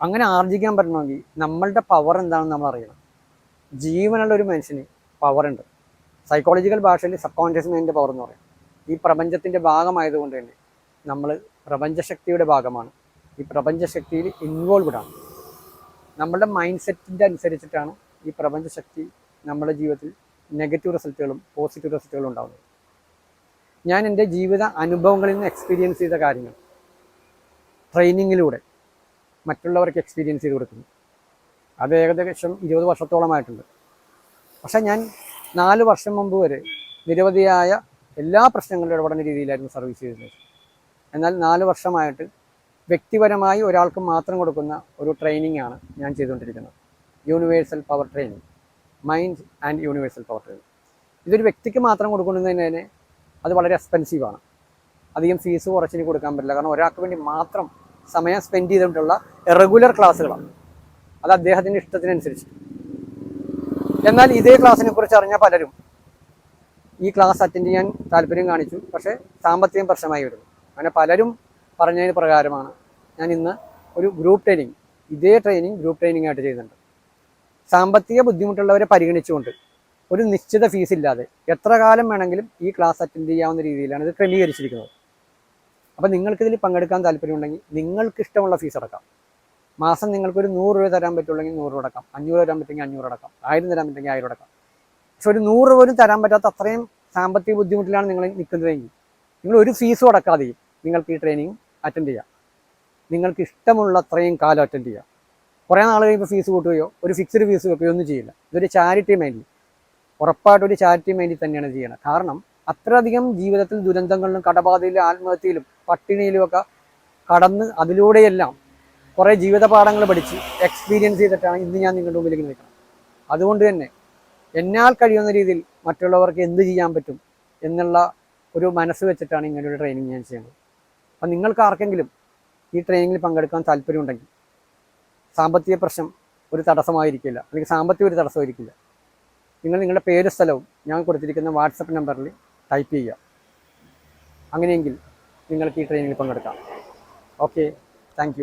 അങ്ങനെ ആർജിക്കാൻ പറ്റണമെങ്കിൽ നമ്മളുടെ പവർ എന്താണെന്ന് നമ്മൾ അറിയണം. ജീവനുള്ള ഒരു മനുഷ്യന് പവറുണ്ട് സൈക്കോളജിക്കൽ ഭാഷയിൽ സബ് കോൺഷ്യസ് മൈൻഡിന്റെ പവർ എന്ന് പറയും. ഈ പ്രപഞ്ചത്തിന്റെ ഭാഗമായതുകൊണ്ട് തന്നെ നമ്മൾ പ്രപഞ്ചശക്തിയുടെ ഭാഗമാണ്. ഈ പ്രപഞ്ചശക്തിയിൽ ഇൻവോൾവ്ഡ് ആണ്. നമ്മളുടെ മൈൻഡ് സെറ്റിന്റെ അനുസരിച്ചിട്ടാണ് ഈ പ്രപഞ്ചശക്തി നമ്മുടെ ജീവിതത്തിൽ നെഗറ്റീവ് റിസൾട്ടുകളും പോസിറ്റീവ് റിസൾട്ടുകളും ഉണ്ടാകുന്നത് ഞാൻ എന്റെ ജീവിത അനുഭവങ്ങളിൽ നിന്ന് എക്സ്പീരിയൻസ് ചെയ്ത കാര്യങ്ങൾ. ട്രെയിനിങ്ങിലൂടെ മറ്റുള്ളവർക്ക് എക്സ്പീരിയൻസ് ചെയ്ത് കൊടുക്കുന്നു. അത് ഏകദേശം ഇരുപത് വർഷത്തോളമായിട്ടുണ്ട്. പക്ഷേ ഞാൻ നാല് വർഷം മുമ്പ് വരെ നിരവധിയായ എല്ലാ പ്രശ്നങ്ങളിലും ഇടപെടുന്ന രീതിയിലായിരുന്നു സർവീസ് ചെയ്തത് എന്നാൽ നാല് വർഷമായിട്ട് വ്യക്തിപരമായി ഒരാൾക്ക് മാത്രം കൊടുക്കുന്ന ഒരു ട്രെയിനിങ് ആണ് ഞാൻ ചെയ്തുകൊണ്ടിരിക്കുന്നത്. Universal power training mind and universal power training ഇതൊരു വ്യക്തിക്ക് മാത്രം കൊടുക്കുന്നതിന് അത് വളരെ എക്സ്പെൻസീവാണ് അധികം ഫീസ് കുറച്ചിന് കൊടുക്കാൻ പറ്റില്ല. കാരണം ഒരാൾക്ക് വേണ്ടി മാത്രം സമയം സ്പെൻഡ് ചെയ്തിട്ടുള്ള റെഗുലർ ക്ലാസ്സുകളാണ് അത് അദ്ദേഹത്തിന്റെ ഇഷ്ടത്തിനനുസരിച്ച്. എന്നാൽ ഇതേ ക്ലാസ്സിനെ കുറിച്ച് അറിഞ്ഞ പലരും ഈ ക്ലാസ് അറ്റൻഡ് ചെയ്യാൻ താല്പര്യം കാണിച്ചു. പക്ഷേ സാമ്പത്തികം പ്രശ്നമായി വരുന്നു. അങ്ങനെ പലരും പറഞ്ഞതിന് പ്രകാരമാണ് ഞാൻ ഇന്ന് ഒരു ഗ്രൂപ്പ് ട്രെയിനിങ് ഇതേ ട്രെയിനിങ് ഗ്രൂപ്പ് ട്രെയിനിങ് ആയിട്ട് ചെയ്യുന്നുണ്ട്. സാമ്പത്തിക ബുദ്ധിമുട്ടുള്ളവരെ പരിഗണിച്ചുകൊണ്ട് ഒരു നിശ്ചിത ഫീസ് ഇല്ലാതെ എത്ര കാലം വേണമെങ്കിലും ഈ ക്ലാസ് അറ്റൻഡ് ചെയ്യാവുന്ന രീതിയിലാണ് ഇത് ക്രമീകരിച്ചിരിക്കുന്നത്. അപ്പോൾ നിങ്ങൾക്കിതിൽ പങ്കെടുക്കാൻ താല്പര്യമുണ്ടെങ്കിൽ നിങ്ങൾക്ക് ഇഷ്ടമുള്ള ഫീസ് അടക്കാം. മാസം നിങ്ങൾക്കൊരു നൂറ് രൂപ തരാൻ പറ്റുള്ളെങ്കിൽ നൂറ് രൂപ അടക്കാം. അഞ്ഞൂറ് തരാൻ പറ്റുമെങ്കിൽ അഞ്ഞൂറ് അടക്കാം. ആയിരം തരാൻ പറ്റുമെങ്കിൽ ആയിരം അടക്കാം. പക്ഷെ ഒരു നൂറ് രൂപ പോലും തരാൻ പറ്റാത്ത അത്രയും സാമ്പത്തിക ബുദ്ധിമുട്ടിലാണ് നിങ്ങൾ നിൽക്കുന്നതെങ്കിൽ നിങ്ങൾ ഒരു ഫീസും അടക്കാതെയും നിങ്ങൾക്ക് ഈ ട്രെയിനിങ് അറ്റൻഡ് ചെയ്യാം. നിങ്ങൾക്ക് ഇഷ്ടമുള്ള അത്രയും കാലം അറ്റൻഡ് ചെയ്യാം. കുറേ നാൾ കഴിയുമ്പോൾ ഫീസ് കൂട്ടുകയോ ഒരു ഫിക്സ്ഡ് ഫീസ് വെക്കുകയോ ഒന്നും ചെയ്യില്ല. ഇതൊരു ചാരിറ്റി മൈൻഡിൽ ഉറപ്പായിട്ടൊരു ചാരിറ്റി മൈൻഡിൽ തന്നെയാണ് ചെയ്യണത് കാരണം അത്രയധികം ജീവിതത്തിൽ ദുരന്തങ്ങളിലും കടബാധയിലും ആത്മഹത്യയിലും പട്ടിണിയിലും ഒക്കെ കടന്ന് അതിലൂടെയെല്ലാം കുറേ ജീവിതപാഠങ്ങൾ പഠിച്ച് എക്സ്പീരിയൻസ് ചെയ്തിട്ടാണ് ഇന്ന് ഞാൻ നിങ്ങളുടെ മുമ്പിലേക്ക് നിൽക്കുന്നത്. അതുകൊണ്ട് തന്നെ എന്നാൽ കഴിയുന്ന രീതിയിൽ മറ്റുള്ളവർക്ക് എന്ത് ചെയ്യാൻ പറ്റും എന്നുള്ള ഒരു മനസ്സ് വെച്ചിട്ടാണ് ഇങ്ങനെയൊരു ട്രെയിനിങ് ഞാൻ ചെയ്യുന്നത്. അപ്പം നിങ്ങൾക്ക് ആർക്കെങ്കിലും ഈ ട്രെയിനിങ്ങിൽ പങ്കെടുക്കാൻ താല്പര്യമുണ്ടെങ്കിൽ സാമ്പത്തിക പ്രശ്നം ഒരു തടസ്സമായിരിക്കില്ല അല്ലെങ്കിൽ സാമ്പത്തിക ഒരു തടസ്സമായിരിക്കില്ല നിങ്ങൾ നിങ്ങളുടെ പേര് സ്ഥലവും ഞാൻ കൊടുത്തിരിക്കുന്ന വാട്സപ്പ് നമ്പറിൽ ടൈപ്പ് ചെയ്യുക. അങ്ങനെയെങ്കിൽ നിങ്ങൾക്ക് ഈ ട്രെയിനിങ്ങിൽ പങ്കെടുക്കാം. Okay thank